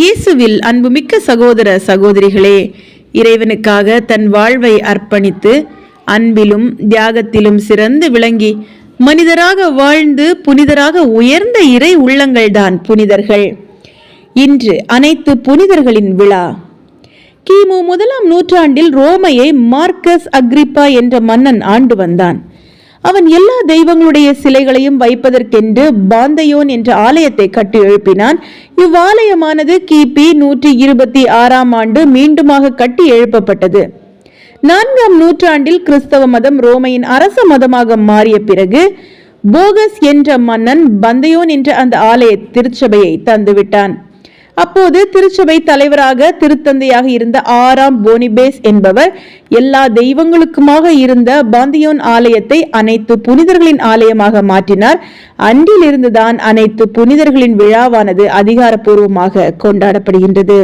இயேசுவில் அன்புமிக்க சகோதர சகோதரிகளே இறைவனுக்காக தன் வாழ்வை அர்ப்பணித்து அன்பிலும் தியாகத்திலும் சிறந்து விளங்கி மனிதராக வாழ்ந்து புனிதராக உயர்ந்த இறை உள்ளங்கள்தான் புனிதர்கள். இன்று அனைத்து புனிதர்களின் விழா. கிமு முதலாம் நூற்றாண்டில் ரோமையை மார்க்கஸ் அக்ரிப்பா என்ற மன்னன் ஆண்டு வந்தான். அவன் எல்லா தெய்வங்களுடைய சிலைகளையும் வைப்பதற்கென்று பாந்தையோன் என்ற ஆலயத்தை கட்டி எழுப்பினான். இவ்வாலயமானது கிபி நூற்றி இருபத்தி ஆறாம் ஆண்டு மீண்டுமாக கட்டி எழுப்பப்பட்டது. நான்காம் நூற்றாண்டில் கிறிஸ்தவ மதம் ரோமையின் அரச மதமாக மாறிய பிறகு போகஸ் என்ற மன்னன் பந்தயோன் என்ற அந்த ஆலய திருச்சபையை தந்துவிட்டான். அப்போது திருச்சபை தலைவராக திருத்தந்தையாக இருந்த ஆறாம் போனிபேஸ் என்பவர் எல்லா தெய்வங்களுக்குமாக இருந்த பாந்தியோன் ஆலயத்தை அனைத்து புனிதர்களின் ஆலயமாக மாற்றினார். அன்றிலிருந்துதான் அனைத்து புனிதர்களின் விழாவானது அதிகாரப்பூர்வமாக கொண்டாடப்படுகின்றது.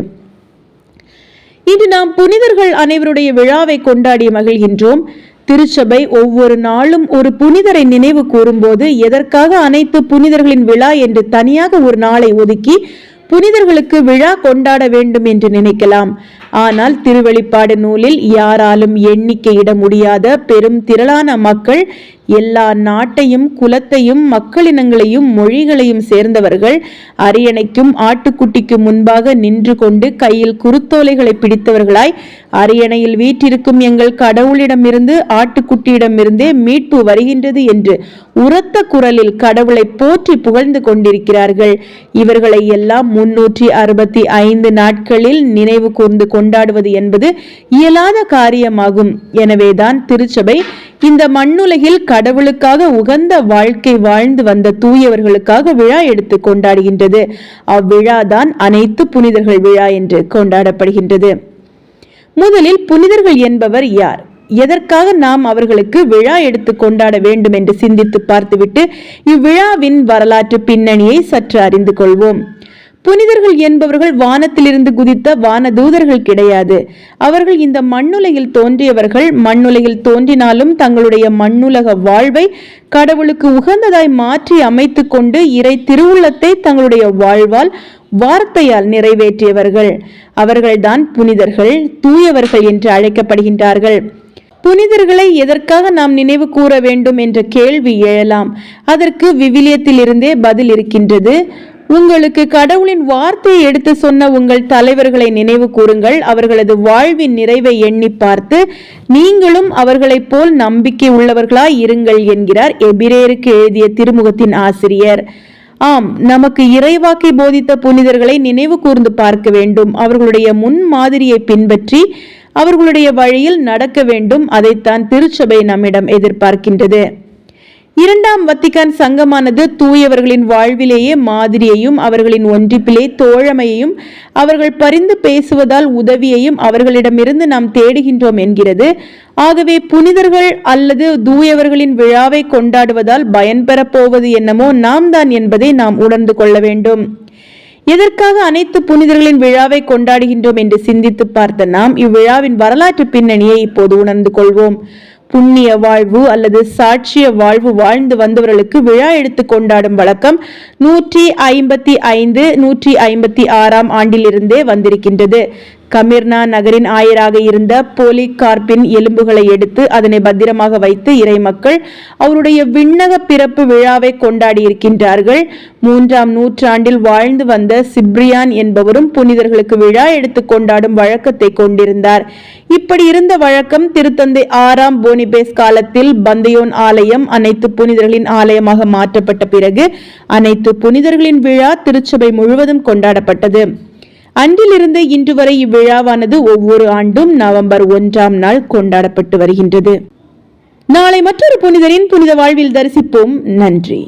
இன்று நாம் புனிதர்கள் அனைவருடைய விழாவை கொண்டாடி மகிழ்கின்றோம். திருச்சபை ஒவ்வொரு நாளும் ஒரு புனிதரை நினைவு கூறும்போது எதற்காக அனைத்து புனிதர்களின் விழா என்று தனியாக ஒரு நாளை ஒதுக்கி புனிதர்களுக்கு விழா கொண்டாட வேண்டும் என்று நினைக்கலாம். ஆனால் திருவெளிப்பாடு நூலில் யாராலும் எண்ணிக்கையிட முடியாத பெரும் திரளான மக்கள் எல்லா நாட்டையும் குலத்தையும் மக்களினங்களையும் மொழிகளையும் சேர்ந்தவர்கள் அரியணைக்கும் ஆட்டுக்குட்டிக்கும் முன்பாக நின்று கொண்டு கையில் குருத்தோலைகளை பிடித்தவர்களாய் அரியணையில் வீற்றிருக்கும் எங்கள் கடவுளிடமிருந்து ஆட்டுக்குட்டியிடமிருந்தே மீட்பு வருகின்றது என்று உரத்த குரலில் கடவுளை போற்றி புகழ்ந்து கொண்டிருக்கிறார்கள். இவர்களை எல்லாம் முன்னூற்றி அறுபத்தி ஐந்து நாட்களில் நினைவு கூர்ந்து கொண்டாடுவது என்பது இயலாத காரியமாகும். எனவேதான் திருச்சபை இந்த மண்ணுலகில் கடவுளுக்காக உகந்த வாழ்க்கை வாழ்ந்து வந்த தூயவர்களுக்காக விழா எடுத்து கொண்டாடுகின்றது. அவ்விழாதான் அனைத்து புனிதர்கள் விழா என்று கொண்டாடப்படுகின்றது. முதலில் புனிதர்கள் என்பவர் யார்? எதற்காக நாம் அவர்களுக்கு விழா எடுத்து கொண்டாட வேண்டும் என்று சிந்தித்து பார்த்துவிட்டு இவ்விழாவின் வரலாற்று பின்னணியை சற்று அறிந்து கொள்வோம். புனிதர்கள் என்பவர்கள் வானத்திலிருந்து குதித்த வான தூதர்கள் கிடையாது. அவர்கள் இந்த மண்ணுலையில் தோன்றியவர்கள் மண்ணுலையில் தோன்றினாலும் தங்களுடைய மண்ணுலக வாழ்வை கடவுளுக்கு உகந்ததாய் மாற்றி அமைத்து கொண்டு இறை திருவுள்ளத்தை தங்களுடைய வாழ்வால் வார்த்தையால் நிறைவேற்றியவர்கள். அவர்கள்தான் புனிதர்கள் தூயவர்கள் என்று அழைக்கப்படுகின்றார்கள். புனிதர்களை எதற்காக நாம் நினைவு கூற வேண்டும் என்ற கேள்வி எழலாம் அதற்கு விவிலியத்திலிருந்தே பதில் இருக்கின்றது. உங்களுக்கு கடவுளின் வார்த்தையை எடுத்து சொன்ன உங்கள் தலைவர்களை நினைவு கூறுங்கள். அவர்களது வாழ்வின் நிறைவை எண்ணி பார்த்து நீங்களும் அவர்களைப் போல் நம்பிக்கை உள்ளவர்களாய் இருங்கள் என்கிறார் எபிரேருக்கு எழுதிய திருமுகத்தின் ஆசிரியர். ஆம் நமக்கு இறைவாக்கை போதித்த புனிதர்களை நினைவு கூர்ந்து பார்க்க வேண்டும். அவர்களுடைய முன் மாதிரியை பின்பற்றி அவர்களுடைய வழியில் நடக்க வேண்டும். அதைத்தான் திருச்சபை நம்மிடம் எதிர்பார்க்கின்றது. இரண்டாம் வத்திகான் சங்கமானது தூயவர்களின் வாழ்விலேயே மாதிரியையும் அவர்களின் ஒன்றிப்பிலே தோழமையையும் அவர்கள் பரிந்து பேசுவதால் உதவியையும் அவர்களிடமிருந்து நாம் தேடுகின்றோம் என்கிறது. ஆகவே புனிதர்கள் அல்லது தூயவர்களின் விழாவை கொண்டாடுவதால் பயன்பெறப் போவது என்னமோ நாம் தான் என்பதை நாம் உணர்ந்து கொள்ள வேண்டும். எதற்காக அனைத்து புனிதர்களின் விழாவை கொண்டாடுகின்றோம் என்று சிந்தித்து பார்த்த நாம் இவ்விழாவின் வரலாற்று பின்னணியை இப்போது உணர்ந்து கொள்வோம். புண்ணிய வாழ்வு அல்லது சாட்சிய வாழ்வு வாழ்ந்து வந்தவர்களுக்கு விழா எடுத்து கொண்டாடும் வழக்கம் நூற்றி ஐம்பத்தி ஐந்து நூற்றி ஐம்பத்தி ஆறாம் ஆண்டிலிருந்தே வந்திருக்கின்றது. கமிர்னா நகரின் ஆயராக இருந்த போலிகார்பின் எலும்புகளை எடுத்து அதனை பத்திரமாக வைத்து இறை மக்கள் அவருடைய விண்ணக பிறப்பு விழாவை கொண்டாடி இருக்கின்றார்கள். மூன்றாம் நூற்றாண்டில் வாழ்ந்து வந்த சிப்ரியான் என்பவரும் புனிதர்களுக்கு விழா எடுத்து கொண்டாடும் வழக்கத்தை கொண்டிருந்தார். இப்படி இருந்த வழக்கம் திருத்தந்தை ஆறாம் போனிபேஸ் காலத்தில் பந்தயோன் ஆலயம் அனைத்து புனிதர்களின் ஆலயமாக மாற்றப்பட்ட பிறகு அனைத்து புனிதர்களின் விழா திருச்சபை முழுவதும் கொண்டாடப்பட்டது. அன்றிலிருந்து இன்று வரை இவ்விழாவானது ஒவ்வொரு ஆண்டும் நவம்பர் ஒன்றாம் நாள் கொண்டாடப்பட்டு வருகின்றது. நாளை மற்றொரு புனிதரின் புனித வாழ்வில் தரிசிப்போம். நன்றி.